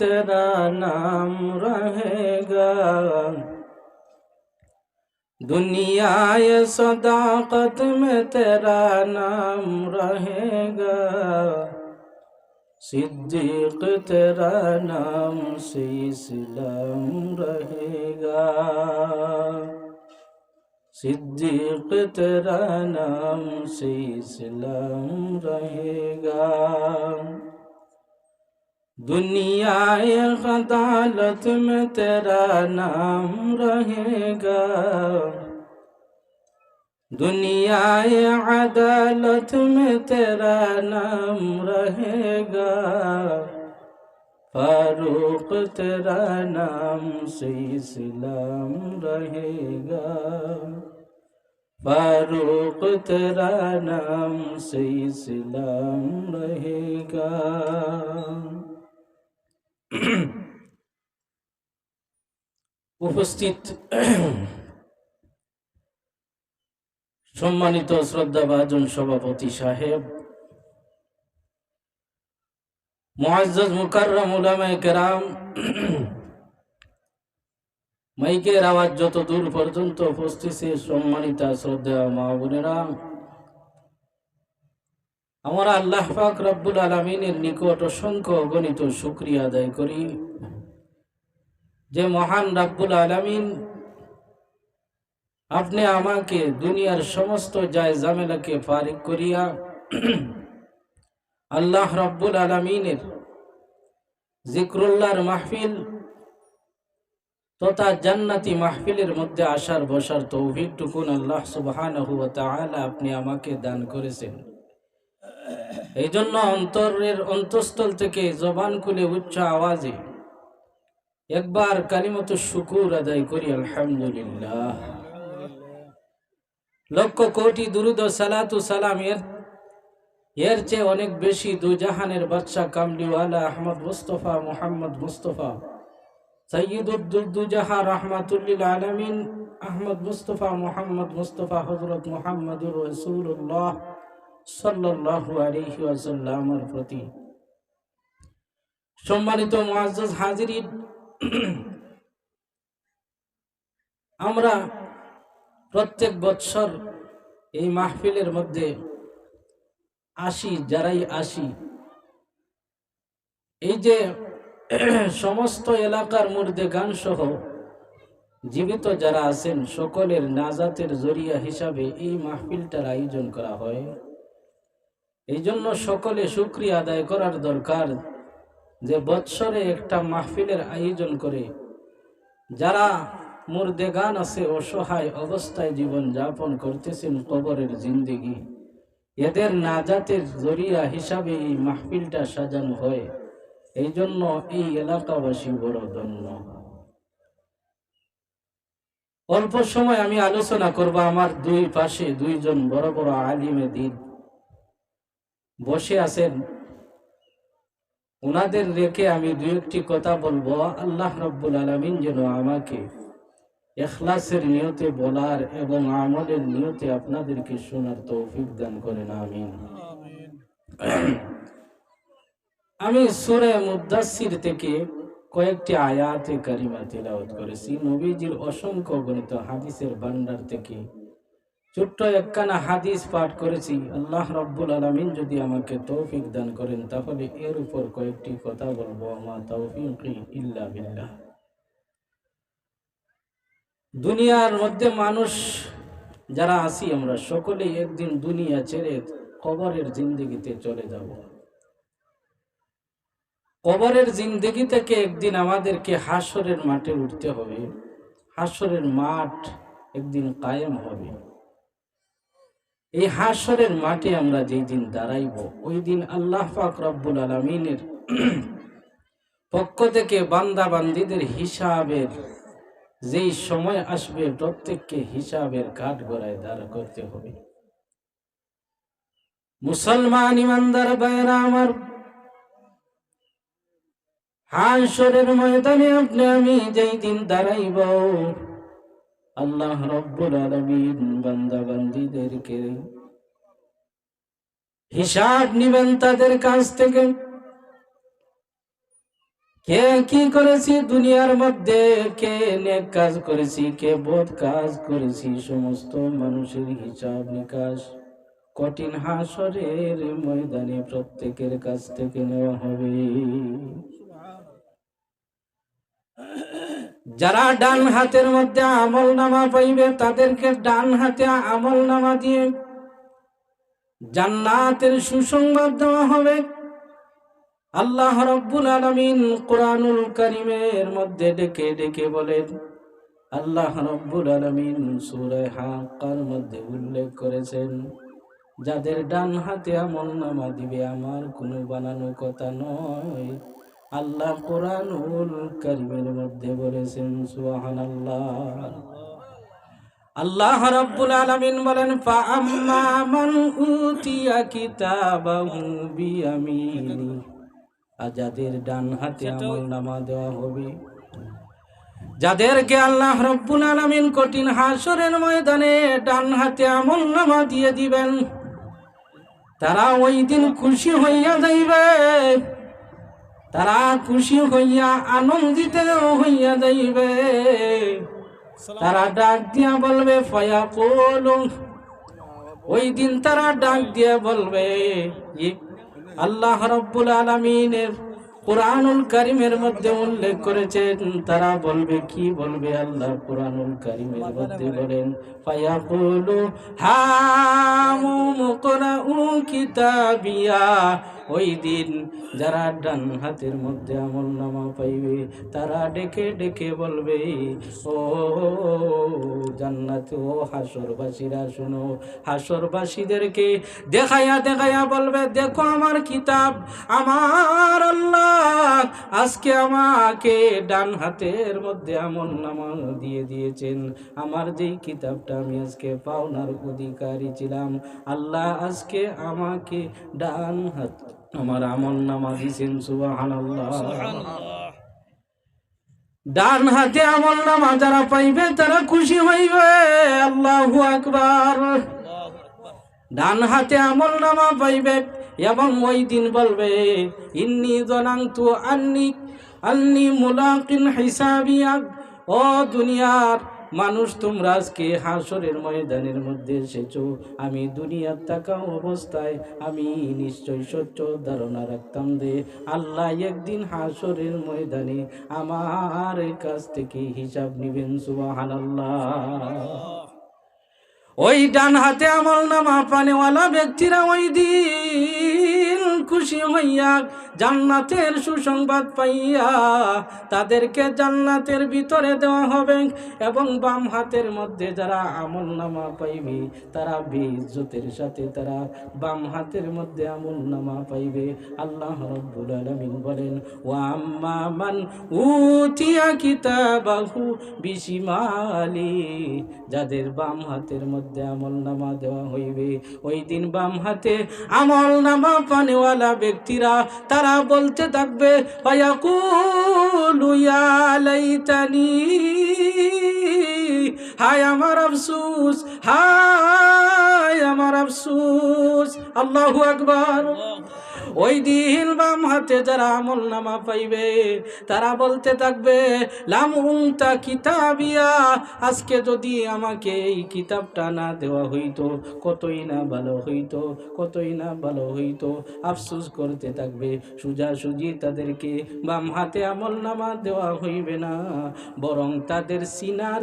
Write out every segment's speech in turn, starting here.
तेरा नाम रहेगा। दुनिया ये सदाकत में तेरा नाम रहेगा। सिद्दीक तेरा नाम से इस्लाम रहेगा। सिद्दीक तेरा नाम से इस्लाम रहेगा। दुनिया एक अदालत में तेरा नाम रहेगा दुनिया अदालत में तेरा नाम रहेगा फारूक तेरा नाम से इस्लाम रहेगा फारूक तेरा नाम से इस्लाम रहेगा উপস্থিত সম্মানিত শ্রদ্ধাভাজন সভাপতি সাহেব, মুআজ্জাজ মুকাররম কেরাম, মাইকের আওয়াজ যত দূর পর্যন্ত উপস্থিত সম্মানিতা শ্রদ্ধা মা বোনেরা আমরা আল্লাহ পাক রব্বুল আলমিনের নিকট অসংখ্য অগণিত শুক্রিয়া আদায় করি। যে মহান রাব্বুল আলমিন, আপনি আমাকে দুনিয়ার সমস্ত যায় জামেলাকে ফারিক করিয়া আল্লাহ রব্বুল আলমিনের জিক্রুল্লাহর মাহফিল তথা জান্নাতি মাহফিলের মধ্যে আসার বসার তৌফিকটুকুন আল্লাহ তাআলা আপনি আমাকে দান করেছেন। এই জন্য অন্তরের অন্তঃস্থল থেকে জবান খুলে উচ্চ আওয়াজে একবার কালিমত শুকুর আদায় করি, আলহামদুলিল্লাহ। লক্ষ কোটি দুরুদ সালাতু সালাম এর চেয়ে অনেক বেশি দু জাহানের বাদশাহ কামলিওয়ালা আহমদ মুস্তফা মোহাম্মদ মুস্তফা সৈয়দুদ্দুজাহা রহমাতুল্লিল আলমিন আহমদ মুস্তফা মোহাম্মদ মুস্তফা হজরত মোহাম্মদুর রসুল্লাহ প্রতি। সম্মানিত হাজিরিন, আমরা প্রত্যেক বৎসর এই মাহফিলের মধ্যে আসি, যারাই আসি, এই যে সমস্ত এলাকার মধ্যে গান সহ জীবিত যারা আছেন, সকলের নাজাতের জরিয়া হিসাবে এই মাহফিলটার আয়োজন করা হয়। এই জন্য সকলে শুক্রিয়া আদায় করার দরকার যে বৎসরে একটা মাহফিলের আয়োজন করে যারা মুর্দে গান আছে, অসহায় অবস্থায় জীবন যাপন করতেছেন কবরের জিন্দিগি, এদের নাজাতের জরিয়া হিসাবে এই মাহফিলটা সাজানো হয়। এই জন্য এই এলাকাবাসী বড় ধন্য। অল্প সময় আমি আলোচনা করব আমার দুই পাশে দুইজন বড় বড় আলিমে দিন। বসে আছেন। ওনাদের রেখে আমি দু একটি কথা বলব। আল্লাহ রব্বুল আলমিন যেন আমাকে এখলাসের নিয়তে বলার এবং আমলের নিয়তে আপনাদেরকে শোনার তৌফিক দান করেন, আমিন। আমি সুরে মুদাসির থেকে কয়েকটি আয়াতে কারিমা তেলাওয়াত করেছি। নবীজির অসংখ্য গণিত হাদিসের ভান্ডার থেকে ছোট্ট একখানা হাদিস পাঠ করেছি। আল্লাহ রব্বুল আলমিন যদি আমাকে তৌফিক দান করেন, তাহলে এর উপর কয়েকটি কথা বলব। আমার তৌফিক ইল্লা বিল্লাহ। দুনিয়ার মধ্যে মানুষ যারা আছি আমরা সকলেই একদিন দুনিয়া ছেড়ে কবরের জিন্দগিতে চলে যাব। কবরের জিন্দগি থেকে একদিন আমাদেরকে হাসরের মাঠে উঠতে হবে। হাসরের মাঠ একদিন কায়েম হবে। এই হাসরের মাঠে আমরা যেই দিন দাঁড়াইব, ওই দিন আল্লাহ পাক রব্বুল আলমিনের পক্ষ থেকে বান্দা বান্দিদের হিসাবের যেই সময় আসবে, প্রত্যেককে হিসাবের কাঠ গড়ায় দাঁড় করতে হবে। মুসলমান ইমানদার বাইরা আমার, হাসরের ময়দানে আপনি, আমি যেই দিন দাঁড়াইব, আল্লাহ রব্বুল আলমিন বান্দা হিসাব নিবেন তাদের কাছ থেকে। কে কি করেছি? দুনিয়ার মধ্যে কে নেক কাজ করেছি, কে বোধ কাজ করেছি, সমস্ত মানুষের হিসাব নিকাশ কঠিন হাসরের ময়দানে প্রত্যেকের কাছ থেকে নেওয়া হবে। যারা ডান হাতের মধ্যে আমল নামা পাইবে, তাদেরকে ডান হাতে আমল নামা দিয়ে জান্নাতের সুসংবাদ দেওয়া হবে। আল্লাহ রব্বুল আলামিন কোরআনুল কারিমের মধ্যে ডেকে ডেকে বলেন, আল্লাহ রব্বুল আলামিন সূরা হাক্কার মধ্যে উল্লেখ করেছেন, যাদের ডান হাতে আমল নামা দিবে, আমার কোনো বানানো কথা নয়। আল্লাহ কোরআনুল কারিমের মধ্যে বলেছেন সুবহানাল্লাহ। আল্লাহ রাব্বুল আলামিন বলেন ফা আম্মা মান উতিয়া কিতাবাহু বিয়ামিনি। আর যাদের ডান হাতে আমল নামা দেওয়া হবে যাদেরকে আল্লাহ রব্বুল আলামিন কঠিন হাসরের ময়দানে ডান হাতে আমল নামা দিয়ে দিবেন তারা ওই দিন খুশি হইয়া যাইবে। তারা খুশি হইয়া আনন্দিত হইয়া যাইবে। তারা ডাক দিয়া বলবে ফয়া কোলো ওই দিন তারা ডাক দিয়া বলবে আল্লাহ রব্বুল আলমিনের কোরআনুল কারিমের মধ্যে উল্লেখ করেছেন। তারা বলবে, কি বলবে আল্লাহ কোরআনুল কারিমের মধ্যে বলেন, ফায়াকুলু হামু মুকরাউ কিতাবিয়া। ওই দিন যারা ডান হাতের মধ্যে আমল নামা পাইবে, তারা ডেকে ডেকে বলবে, ও জান্নাত, ও হাসরবাসীরা শুনো। হাসরবাসীদেরকে দেখাইয়া দেখাইয়া বলবে, দেখো আমার কিতাব, আমার আল্লাহ আজকে আমাকে ডান হাতের মধ্যে আমল নামা দিয়ে দিয়েছেন। আমার যেই কিতাবটা আমি আজকে পাওনার অধিকারী ছিলাম, আল্লাহ আজকে আমাকে ডান হাত আমার আমল নামা সুবহানাল্লাহ। ডান হাতে আমল নামা যারা পাইবে তারা খুশি হইবে। আল্লাহ আকবার। ডান হাতে আমল নামা পাইবে এবং ওই দিন বলবে ইন্নি জনাংতু আন্নি আন্নি মুলাকিন হিসাবিয়া ও দুনিয়ার মানুষ তোমরা আজকে হাসরের ময়দানের মধ্যে এসেছ। আমি দুনিয়ার থাকা অবস্থায় আমি নিশ্চয় সচ্চ ধারণা রাখতাম যে আল্লাহ একদিন হাসরের ময়দানে আমার কাছ থেকে হিসাব নিবেন, সুবহানাল্লাহ। ওই ডান হাতে আমল নামা পানেওয়ালা ব্যক্তিরা ওই দিন খুশি হইয়া জান্নাতের সুসংবাদ পাইয়া তাদেরকে জান্নাতের ভিতরে দেওয়া হবে এবং বাম হাতের মধ্যে যারা আমল নামা পাইবে, তারা বেইজ্জতের সাথে তারা বাম হাতের মধ্যে আমল নামা পাইবে। আল্লাহ রব্বুল আলামিন বলেন ও আম্মা মান উতিয়া কিতাবাহু বিশিমালি যাদের বাম হাতের মধ্যে আমল নামা দেওয়া হইবে, ওই দিন বাম হাতে আমল নামা পানেওয়ালা ব্যক্তিরা তারা বলতে থাকবে লাইতানি। হায় আমার আফসুস হায় আমার আফসুস। আল্লাহু আকবার। ওই দিন বাম হাতে যারা আমল নামা পাইবে, তারা বলতে থাকবে লামুংতা কিতাবিয়া, আজকে যদি আমাকে এই কিতাবটা না দেওয়া হইতো, কতই না ভালো হইতো, কতই না ভালো হইতো। আফসুস করতে থাকবে সুজা সুজি তাদেরকে বাম হাতে আমল নামা দেওয়া হইবে না, বরং তাদের সিনার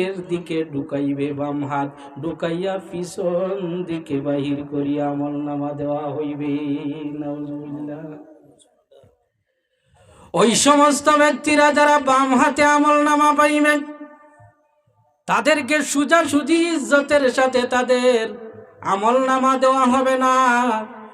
বুকের দিকে ঢুকাইবে বাম হাত, ঢুকাইয়া পিছন দিকে বাহির করিয়া আমল নামা দেওয়া হইবে। ওই সমস্ত ব্যক্তিরা যারা বাম হাতে আমল নামা পাইবে, তাদেরকে সুজা সুজি ইজ্জতের সাথে তাদের আমল নামা দেওয়া হবে না।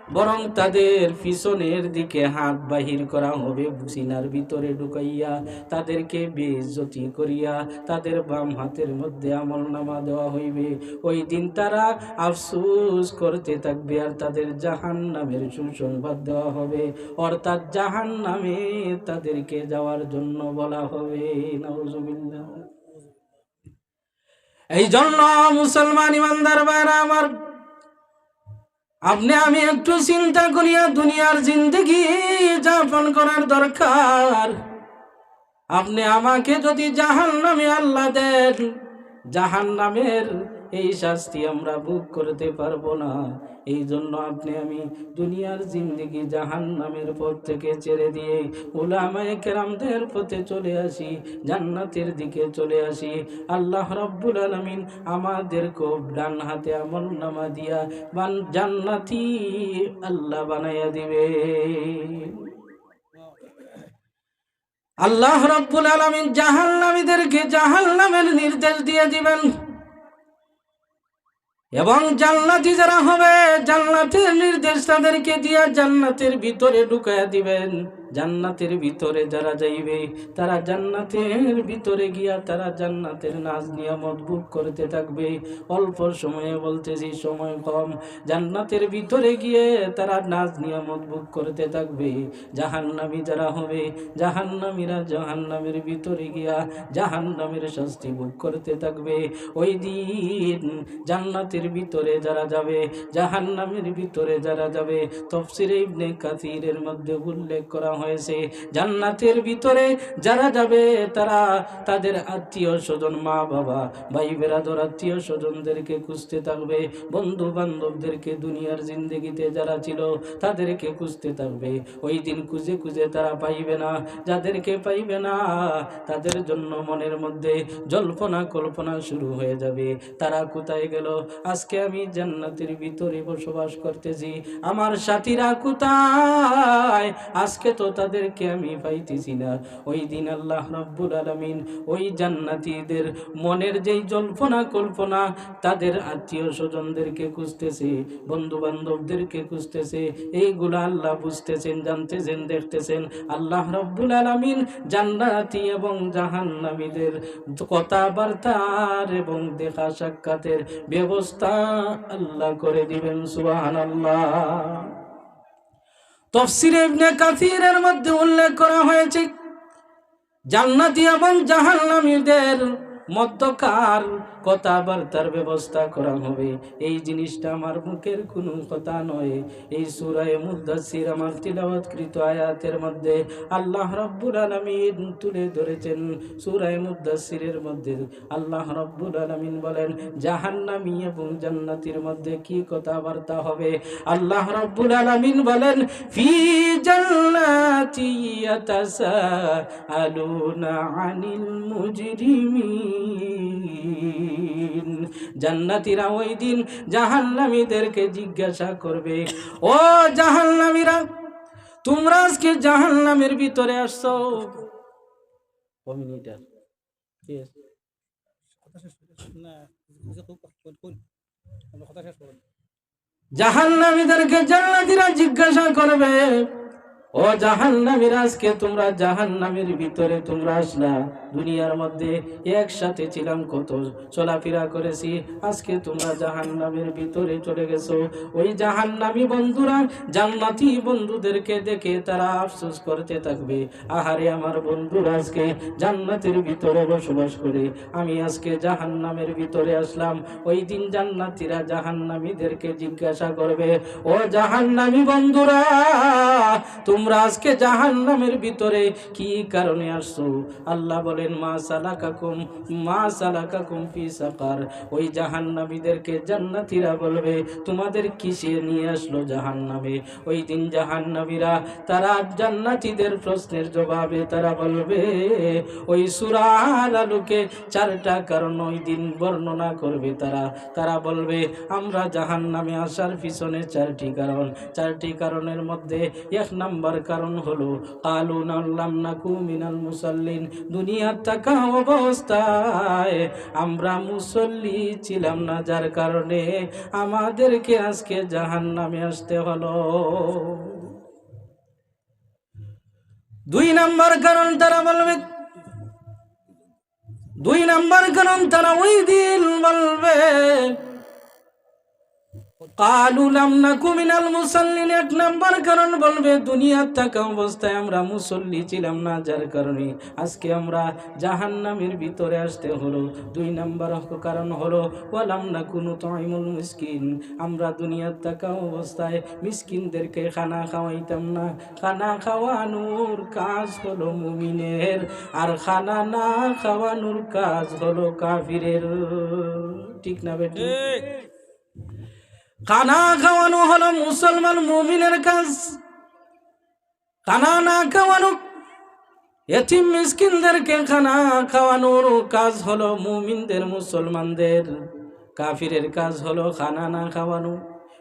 বরং তাদের পিছনের দিকে হাত বাহির করা হবে সিনার ভিতরে ঢুকাইয়া তাদেরকে বেইজ্জতি করিয়া তাদের বাম হাতের মধ্যে আমল নামা দেওয়া হইবে। ওই দিন তারা আফসুস করতে থাকবে আর তাদের জাহান নামের সুসংবাদ দেওয়া হবে। অর্থাৎ জাহান নামে তাদেরকে যাওয়ার জন্য বলা হবে। এই জন্য মুসলমান ইমানদার ভাইরা আমার আপনি, আমি একটু চিন্তা করিয়া দুনিয়ার জিন্দগি যাপন করার দরকার। আপনি আমাকে যদি জাহান নামে আল্লাহ দেন জাহান নামের এই শাস্তি আমরা ভোগ করতে পারব না। এই জন্য আপনি আমি দুনিয়ার জিন্দগি জাহান নামের পথ থেকে ছেড়ে দিয়ে ওলামায়ে কেরামদের পথে চলে আসি, জান্নাতের দিকে চলে আসি। আল্লাহ রব্বুল আলমিন আমাদের খুব ডান হাতে আমল নামা দিয়া বান জান্নাতি আল্লাহ বানাইয়া দিবে। আল্লাহ রব্বুল আলমিন জাহান্নামীদেরকে জাহান্নামের নির্দেশ দিয়ে দিবেন। এবং জান্নাতি যারা হবে জান্নাতের নির্দেশ তাদেরকে দিয়া জান্নাতের ভিতরে ঢুকাইয়া দিবেন। জান্নাতের ভিতরে যারা যাইবে, তারা জান্নাতের ভিতরে গিয়া তারা জান্নাতের নাচ নিয়ামত ভোগ করতে থাকবে। অল্প সময়ে বলতেছি, সময় কম। জান্নাতের ভিতরে গিয়ে তারা নাচ নিয়ামত ভোগ করতে থাকবে। জাহান্নামী যারা হবে, জাহান্নামীরা জাহান্নামের ভিতরে গিয়া জাহান্নামের শাস্তি ভোগ করতে থাকবে। ওই দিন জান্নাতের ভিতরে যারা যাবে, জাহান্নামের ভিতরে যারা যাবে, তফসিরে ইবনে কাসিরের মধ্যে উল্লেখ করা হয়েছে। জান্নাতের ভিতরে যারা যাবে তারা তাদের আত্মীয় স্বজন, মা বাবা, ভাই বেরাদর, আত্মীয় স্বজনদেরকে খুঁজতে থাকবে। বন্ধু বান্ধবদেরকে দুনিয়ার জিন্দগিতে যারা ছিল তাদেরকে খুঁজতে থাকবে। ওই দিন খুঁজে খুঁজে তারা পাইবে না। যাদেরকে পাইবে না, তাদের জন্য মনের মধ্যে জল্পনা কল্পনা শুরু হয়ে যাবে। তারা কোথায় গেল? আজকে আমি জান্নাতের ভিতরে বসবাস করতেছি। আমার সাথীরা কোথায়? আজকে তো তাদেরকে আমি পাইতেছি না। ওই দিন আল্লাহ রব্বুল আলমিন ওই জান্নাতীদের মনের যেই জল্পনা কল্পনা, তাদের আত্মীয় স্বজনদেরকে খুঁজতেছে বন্ধু বান্ধবদেরকে খুঁজতেছে, এইগুলো আল্লাহ বুঝতেছেন, জানতেছেন, দেখতেছেন। আল্লাহ রব্বুল আলমিন জান্নাতি এবং জাহান্নামীদের কথাবার্তার এবং দেখা সাক্ষাতের ব্যবস্থা আল্লাহ করে দিবেন সুবাহান আল্লাহ তফসিরে ইবনে কাসিরের মধ্যে উল্লেখ করা হয়েছে জান্নাতি এবং জাহান্নামীদের মধ্যকার কথাবার্তার ব্যবস্থা করা হবে। এই জিনিসটা আমার মুখের কোনো কথা নয়। এই সুরায় মুদাসির আমার তিলাবৎকৃত আয়াতের মধ্যে আল্লাহ রব্বুল আলমিন তুলে ধরেছেন। সুরায় মুদাসিরের মধ্যে আল্লাহ রব্বুল আলমিন বলেন, জাহান্নামি এবং জান্নাতির মধ্যে কি কথাবার্তা হবে? আল্লাহ রব্বুল আলমিন বলেন, ফি জান্নাতি ইয়াতাসাআলুনা আনিল মুজরিমিন। জান্নাতীরা ওই দিন জাহান্নামীদেরকে জিজ্ঞাসা করবে ও জাহান্নামীরা তোমরা আজকে জাহান্নামের ভিতরে আসছো? ক মিনিট আর? জাহান্নামীদেরকে জান্নাতীরা জিজ্ঞাসা করবে ও জাহান্নামীরা, আজকে তোমরা জাহান্নামের ভিতরে তোমরা আসলা। দুনিয়ার মধ্যে একসাথে ছিলাম, কত চলাফেরা করেছি। আজকে তোমরা জাহান্নামের ভিতরে চলে গেছো। ওই জাহান্নামী বন্ধুরা, জান্নাতি বন্ধুদেরকে দেখে তারা আফসোস করতে থাকবে। আহারে আমার বন্ধুরা, আজকে জান্নাতের ভিতরে বসবাস করে। আমি আজকে জাহান্নামের ভিতরে আসলাম। ওই দিন জান্নাতীরা জাহান্নামীদেরকে জিজ্ঞাসা করবে, ও জাহান্নামী বন্ধুরা, তোমরা আজকে জাহান্নামের ভিতরে কি কারণে আসছো? আল্লাহ বলেন, মা সালাকাকুম মা সালাকাকুম ফি সাকার। ওই জাহান্নামীদেরকে জান্নাতীরা বলবে, তোমাদের কিসে নিয়ে আসলো জাহান্নামে? ওই দিন জাহান্নামীরা, তারা জান্নাতীদের প্রশ্নের জবাবে তারা বলবে, ওই সুরার আলোকে চারটা কারণ ওই দিন বর্ণনা করবে তারা। তারা বলবে, আমরা জাহান্নামে আসার পিছনে চারটি কারণ। চারটি কারণের মধ্যে এক নাম্বার কারণ হলো, কালু নাল্লাম নাকু মিনাল মুসাল্লিন, দুনিয়ার থাকা অবস্থায় আমরা মুসল্লি ছিলাম না, যার কারণে আমাদেরকে আজকে জাহান্নামে আসতে হলো। দুই নাম্বার কারণ তারা বলবে, দুই নাম্বার কারণ তারা ওই দিন বলবে কালু লাম নাকু মিনাল মুসাল্লিন, এক নাম্বার কারণ বলবে, দুনিয়ার থাকা অবস্থায় আমরা মুসল্লি ছিলাম না, যার কারণে আজকে আমরা জাহান্নামের ভিতরে আসতে হলো। দুই নাম্বার কারণ হলো না কোনো আমরা দুনিয়ার থাকা অবস্থায় মিসকিনদেরকে খানা খাওয়াইতাম না। খানা খাওয়ানোর কাজ হলো মুমিনের, আর খানা না খাওয়ানোর কাজ হলো কাফিরের। ঠিক না বেটি? খানা খাওয়ানো হলো মুসলমান মুমিনের কাজ। কানা না খাওয়ানো, এতিম মিসকিনদেরকে খানা খাওয়ানোর কাজ হলো মুমিনদের, মুসলমানদের। কাফিরের কাজ হলো খানা না খাওয়ানো।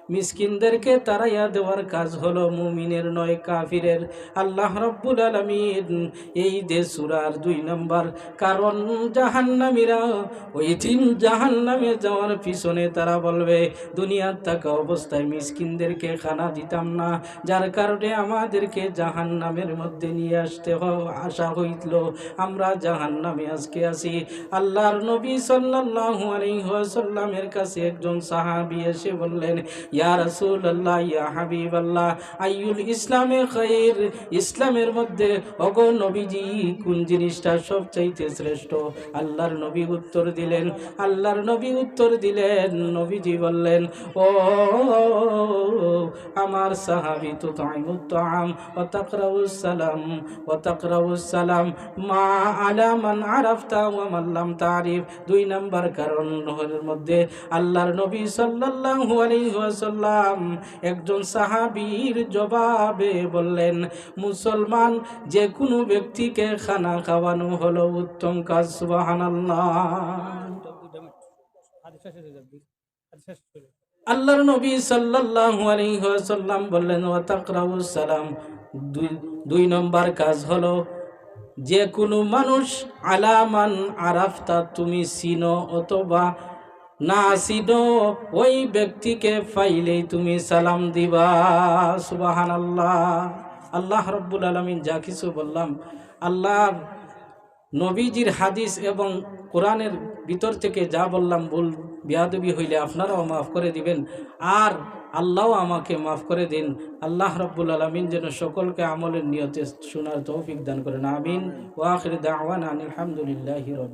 মিসকিনদেরকে তারাইয়া দেওয়ার কাজ হলো মুমিনের নয়, কাফিরের। আল্লাহ রব্বুল আলমিন এই দে সুরার দুই নম্বর, কারণ জাহান্নামীরা ওই দিন জাহান্নামে যাওয়ার পিছনে তারা বলবে, দুনিয়ার থাকা অবস্থায় মিসকিনদেরকে খানা দিতাম না। যার কারণে আমাদেরকে জাহান্নামের মধ্যে নিয়ে আসতে হ- আসা হইল। আমরা জাহান্নামে আজকে আছি। আল্লাহর নবী সাল্লাল্লাহু আলাইহি ওয়াসাল্লামের কাছে একজন সাহাবি এসে বললেন ইয়া রাসূলুল্লাহ, ইয়া হাবিবাল্লাহ, আইয়ুল ইসলামে খাইর। ইসলামের মধ্যে অগ নবীজি কোন জিনিসটা সবচাইতে শ্রেষ্ঠ? আল্লাহর নবী উত্তর দিলেন, আল্লাহর নবী উত্তর দিলেন, নবীজি বললেন, ও আমার সাহাবী তো তাইমুত তাআম, ওয়া তাকরাউস ওয়া তাকরাউস মা আলা মান আরাফতা ওয়া মান তারিফ দুই নাম্বার কারণ মধ্যে আল্লাহর নবী সাল্লাল্লাহু আলাইহি ওয়াসাল্লাম একজন সাহাবীর জবাবে বললেন, মুসলমান যে কোনো ব্যক্তিকে খানা খাওয়ানো হলো উত্তম কাজ, সুবহানাল্লাহ। আল্লাহর নবী সাল্লাল্লাহু আলাইহি ওয়াসাল্লাম বললেন ওয়া তাকরাউস সালাম। দুই নম্বর কাজ হলো যে কোনো মানুষ আলামান আরাফতা তুমি চিনো অথবা না চিনো ওই ব্যক্তিকে পাইলেই তুমি সালাম দিবা। সুবাহান আল্লাহ আল্লাহ রব্বুল আলমিন যা কিছু বললাম, আল্লাহর নবীজির হাদিস এবং কোরআনের ভিতর থেকে যা বললাম, ভুল বিয়াদবি হইলে আপনারাও মাফ করে দিবেন, আর আল্লাহও আমাকে মাফ করে দিন। আল্লাহ রব্বুল আলমিন যেন সকলকে আমলের নিয়তে শোনার তৌফিক দান করেন। আমিন। ওয়াখির দাওয়ান আলহামদুলিল্লাহ রব্বিল